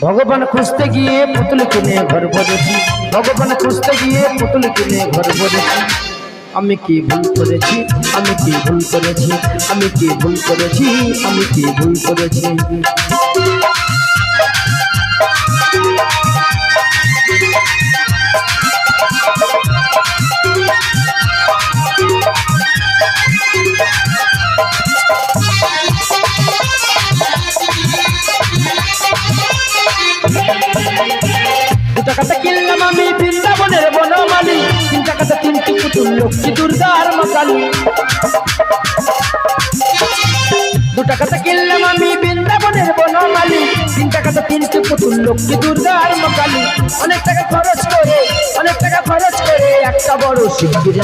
ভগবান খুঁজতে গিয়ে পুতুল কিনে ঘর ভরেছি ভগবান খুঁজতে গিয়ে পুতুল কিনে ঘর ভরেছি আমি কি ভুল করেছি? আমি কি ভুল করেছি? আমি কি ভুল করেছি? আমি কি ভুল করেছি? দু টাকাতে কিনলাম আমি বৃন্দাবনের বনমালি, তিন টাকাতে তিনটি পুতুল লক্ষ্মী দুর্গার মকালি দু টাকাতে কিনলাম আমি বৃন্দাবনের বনমালি, তিন টাকাতে তিনটি পুতুল লক্ষ্মী দুর্গার মকালি অনেক টাকা খরচ করে, অনেক টাকা খরচ করে একটা বড় শিল্পীর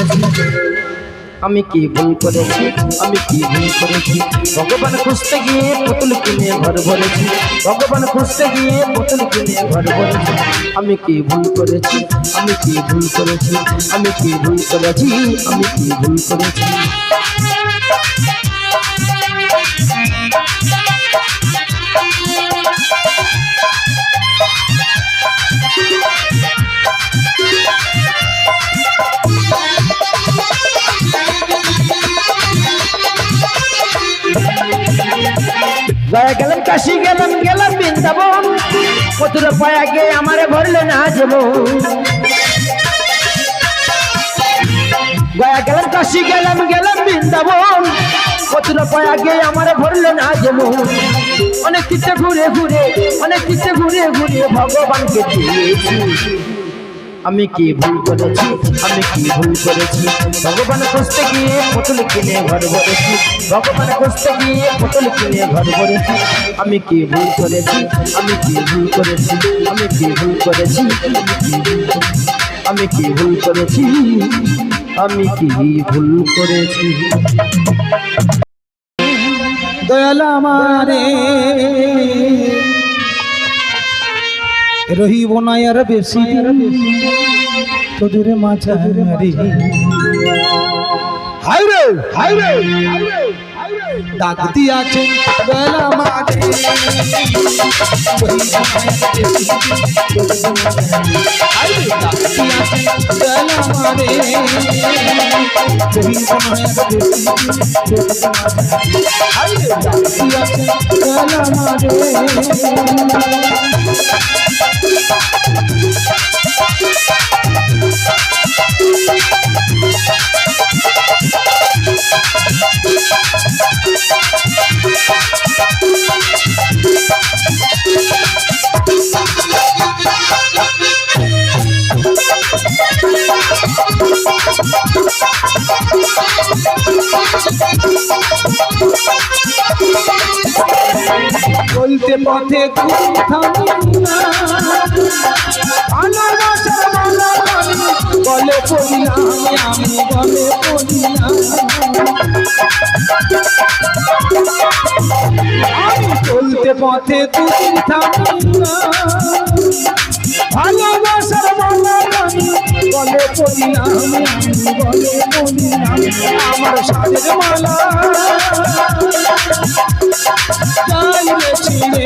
আমি কি ভুল করেছি? আমি কি ভুল করেছি? ভগবান খুঁজতে গিয়ে পুতুল কিনে ঘর ভরেছি। ভগবান খুঁজতে গিয়ে পুতুল কিনে ঘর ভরেছি। আমি কি ভুল করেছি? আমি কি ভুল করেছি? আমি কি ভুল করেছি? আমি কি ভুল করেছি? গয়া গেলাম, কাশি গেলাম গেলাম বৃন্দাবন। কতুর পায়া গে আমারে ভরলে না যাব গয়া গেলাম, কাশি গেলাম গেলাম বৃন্দাবন। কতুর পায়া গে আমারে ভরলে না যাব অনেক কিছু ঘুরে ঘুরে, অনেক কিছু ঘুরে ঘুরে ভগবানকে দিয়েছি। আমি কি ভুল করেছি? আমি কি ভুল করেছি? ভগবান খুঁজতে গিয়ে পুতুল কিনে ঘর ভরেছি ভগবান খুঁজতে গিয়ে পুতুল কিনে ঘর ভরেছি আমি কি ভুল করেছি? আমি কি ভুল করেছি? আমি কি ভুল করেছি? আমি কি ভুল করেছি? আমি কি ভুল করেছি? দয়াল আমারে। রহিব না আর বেশি তোদের মাছা হাই রে হাই রে। ডাক দিয়াছেন হাই রে ডাক দিয়াছেন দয়াল আমারে রহিব না আর বেশি হাই রে ডাক চলতে পথে বলে পড়িলাম আমি বলে পড়িলাম চলতে পথে তুমি থামিনা ভালোবাসার আমার সাজের মালা যাইবে ছিঁড়ে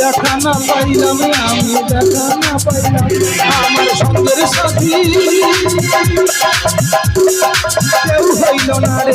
দেখা না পাইলাম আমি দেখা না পাইলাম আমার সঙ্গের সাথী কেউ হইল না রে।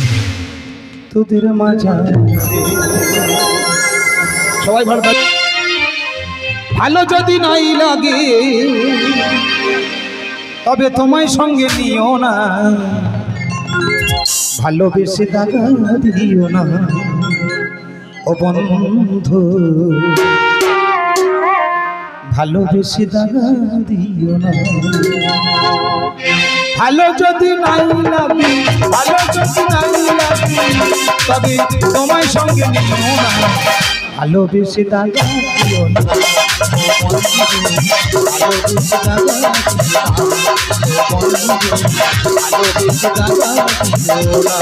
তোদের মাঝারে। সবাই ভালো ভালো যদি নাই লাগে তবে তোমায় সঙ্গে নিও না। ভালোবেসে দাগা দিও না। ও বন্ধু ভালোবেসে দাগা দিও না। ভালো যদি নাই লাগে ভালো যদি তবে তোমায় সঙ্গে নিও না। ভালোবেসে দাগা দিও না। ভালোবেসে দাগা ভালোবেসে দাগা দিও না।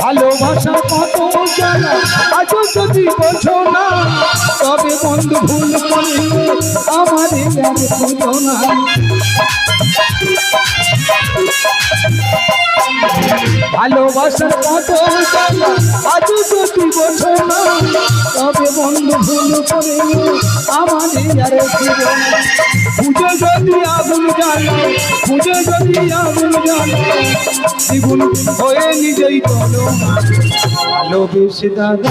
ভালোবাসা কত জানা আজও যদি বোঝো না তবে বন্ধু ভুল করে আমার বুঝো না। ভালোবাসার কত জানা যদি বোঝো না তবে বন্ধু ভুল করে আমাদের আর খুঁজে যদি আগুন জ্বালো পুজো যদি আগুন জ্বালো দ্বিগুণ হয়ে নিজেই চলো ভালোবেসে দাদা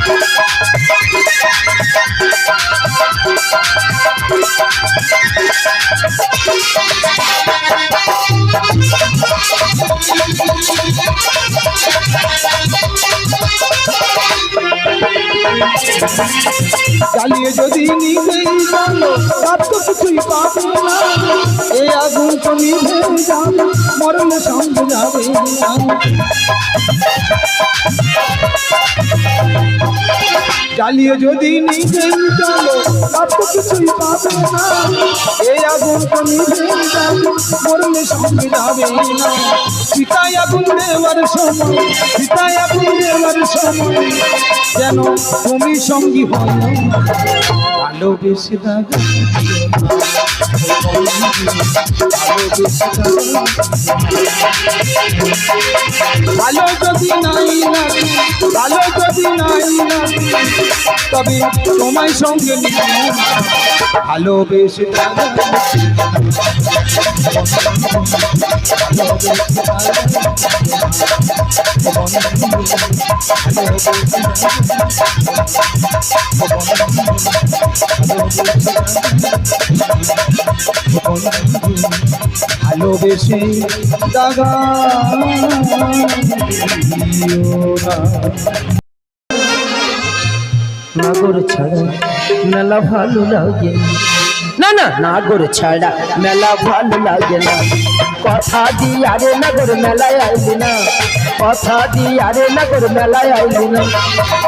জ্বালিয়ে যদি নিজেই জানো তার তো কিছুই পাবে না। এ আগুন তো নিভে যাবে মরলে সঙ্গে যাবে না। জ্বালিয়ে যদি নিজেই চলো কিছুই পাবে না। এই আগুন মরলে সঙ্গে যাবে না। সীতায় আগুন দেওয়ার সময় সীতায় আগুন দেওয়ার সময়, যেন তুমি সঙ্গী হয়। ভালোবেসে দাদা ভালো যদি নাই লাগে, ভালো যদি নাই লাগে তবে তোমায় সঙ্গে নিয়ে ভালোবেসে ভালোবেসে দাগা নাগর ছাড়া মেলা ভালো লাগে না না নাগর ছাড়া মেলা ভালো লাগে না কথা দি আরে নাগর মেলায় আইলি না কথা দি আরে নাগর মেলায় আইলি না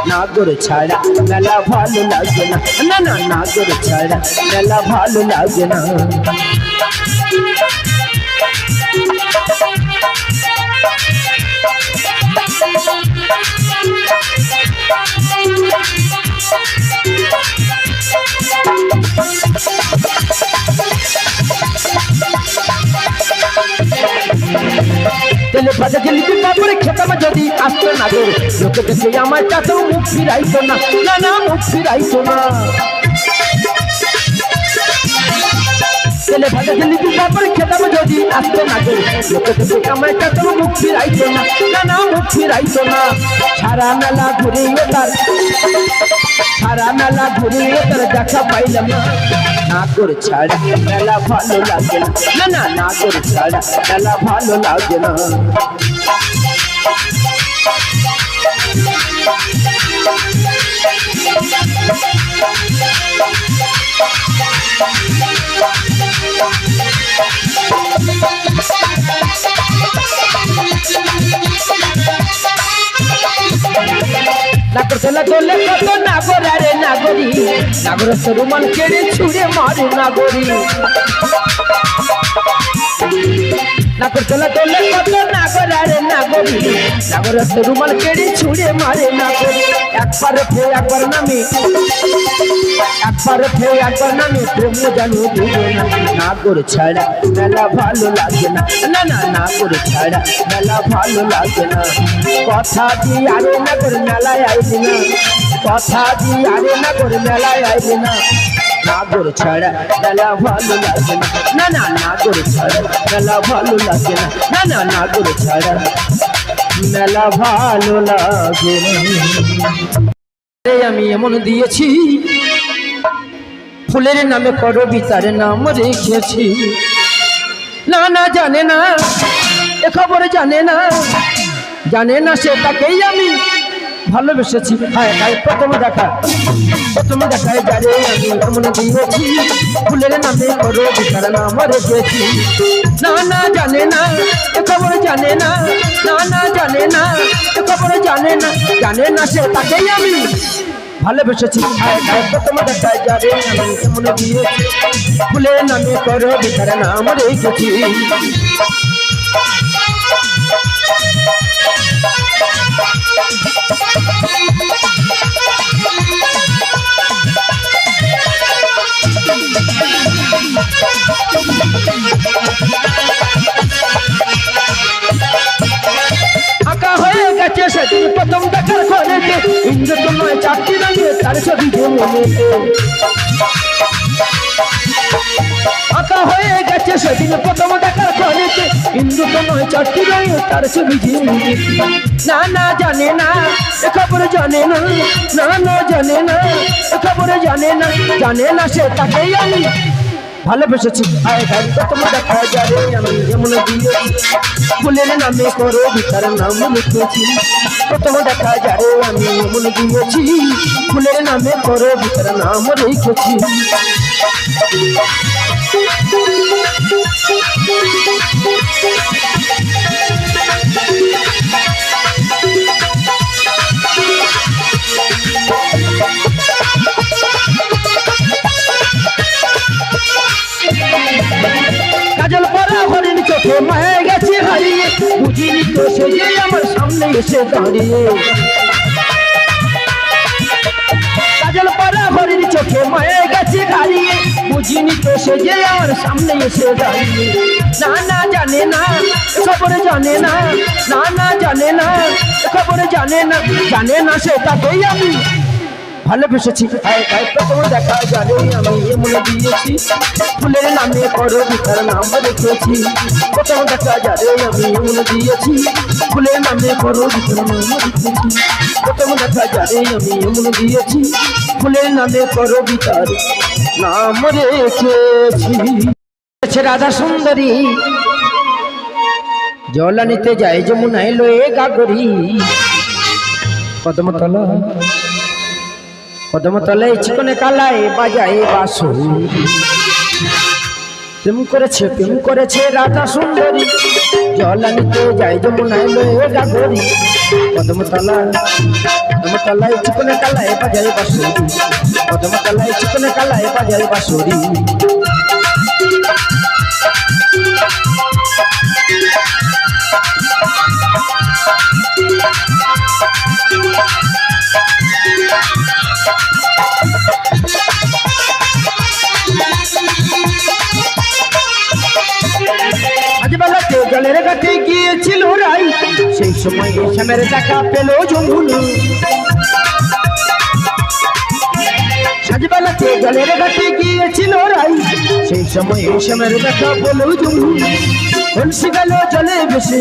নাগর ছাড়া মেলা ভালো লাগে না না না নাগর ছাড়া মেলা ভালো লাগে না তেলে ভাজা যদি আসতো না গো। লোকে দেখে আমার চাতেও মুখ ফিরাইতো না না, মুখ ফিরাইতো না। তেলে ভাজা জিলিপি পাপড়ে খেতাম যদি আসতো না দেখে আমার চাতেও মুখ ফিরাইতো না না না মুখ ফিরাইতো না। সারা মেলা ঘুরে তার সারা মেলা ঘুরে তার দেখা পাইলাম না। না করে ছাড়া মেলা ভালো লাগে না। না না করে ছাড়া মেলা ভালো লাগে না। নাগর তোলা তোলে কত নাগর আরে নাগরি। নাগর সরুমান কেড়ে ছুড়ে মারে নাগরী। নাগর তোলা তোলে কত নাগর আরে নাগরি রুমাল কেড়ে ছুঁড়ে মারে নাগরি একবার ফে একবার নামে একবার ফে একবার নামে প্রেম জানো বুঝো না নাগর ছাড়া মেলা ভালো লাগে না না না নাগর ছাড়া মেলা ভালো লাগে না কথা দি আরে নাগর মেলায় আইলি না কথা দি আরে নাগর মেলায় আইলি না নাগর ছাড়া মেলা ভালো লাগে না। না নাগর ছাড়া মেলা ভালো লাগে না। না নাগর ছাড়া মেলা ভালো লাগে আমি এমন দিয়েছি, ফুলের নামে করবিতার নাম রেখেছি। না না, জানে না, এ খবর জানে না জানে না সে তাকেই আমি ভালোবেসেছি। হায় হায়, প্রথম দেখা। প্রথম দেখায় যারে আমি এমন দিয়েছি। ফুলের নামে করবিতার নাম রেখেছি। না না জানে না, এ খবর জানে না। না না জানে না, এ খবর জানে না। জানে না সে তাকেই আমি ভালোবেসেছি। প্রথম দেখায় আমি এমন দিয়েছি। ফুলের নামে করো বিচার নাম রেখেছি। আঁকা হয়ে গেছে সেদিন প্রথম দেখার খনেতে ইন্দ্র চারটি রঙে তার ছবি আঁকা হয়ে গেছে সেদিন প্রথম দেখার খনেতে ইন্দ্র তো চারটি রঙে তার ছবি না না, জানে না, এ খবর জানে না না না, জানে না, এ খবর জানে না জানে না সে তাকেই ভালোবেসেছি। ফুলের নামে করো বিচার, নাম লিখেছি। প্রথম দেখা যাবে আমি এমন দিয়েছি। ফুলের নামে করো ভিতর নাম রেখেছি কাজল পরা হরিণ চোখে মায়ে গেছে হারিয়ে বুঝিনি তো সে যে আমার সামনে এসে দাঁড়িয়ে কাজল পরা হরিণ চোখে মায়ে গেছে হারিয়ে বুঝিনি তো সে যে আমার সামনে এসে দাঁড়িয়ে না না জানে না খবর জানে না না না জানে না খবর জানে না জানে না সে তাকেই আমি ভালোবেসেছি দেখা জানে আমি এমন দিয়েছি। ফুলের নামে করো ভিতর নাম রেখেছি। ফুলের নামে করো ভিতর নাম রেখেছি। রাধা সুন্দরী, জল নিতে যায় যমুনায় লয়ে গাগরি। কদম তলা চিকনে কালায় বাজায় বাসু প্রেম করেছে প্রেম করেছে রাধা সুন্দরী। জল আনিতে যাই যমুনায় লয়ে গাগরি কদম তলা কদম তলায় চিকনে কালায় বাজায় বাসুরি। কদম তলায় চিকনে কালায় বাজায় বাসুরি। আজ বেলাতে জলের কাছে গিয়েছিল রাই। সেই সময় শ্যামের দেখা পেল যমুনা সাজবেলাতে জলের ঘাটে গিয়েছিল রাই। সেই সময় শ্যামের দেখা পেল যমুনা কলসি গেল জলে ভেসে।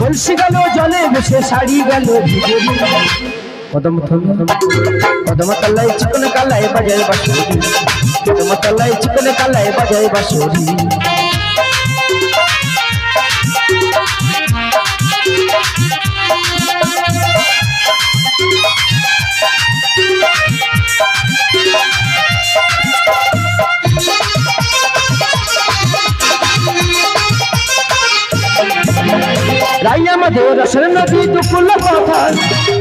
কলসি গেল জলে ভেসে, শাড়ি গেল কদম কদম তলায় চিকন কালায় বাজায় বাসুরি কদম তলায় চিকন কালায় বাজায় বাসুরি রসের নদী দুকুল কথা।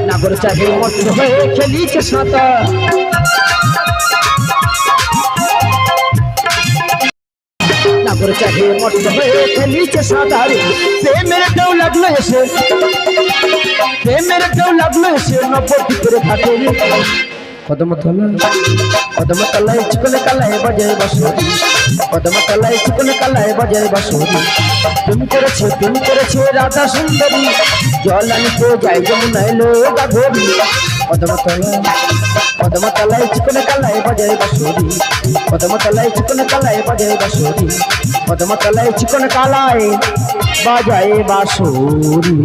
নাগর চাহে মত হয়ে খেলিছে সাঁতার। নাগর চাহে মত হয়ে খেলিছে সাঁতার। প্রেমের কেউ লাগল এসে প্রেমের কেউ লাগল এসে নব্বই করে থাকে কদম তলা কদম তলায় চিকন কালায় বাজায় বাসুরি কদম তলায় চিকন কালায় বাজায় বাসুরি প্রেম করেছে প্রেম করেছে রাধা সুন্দরী। জল আনিতে যাই যমুনায় লোক ঘড়ি কদম তলায় কদম তলায় চিকন কালায় বাজায় বাসুরি কদম তলায় চিকন কালায় বাজায় বাসুরি কদম তলায় চিকন কালায় বাজায় বাসুরি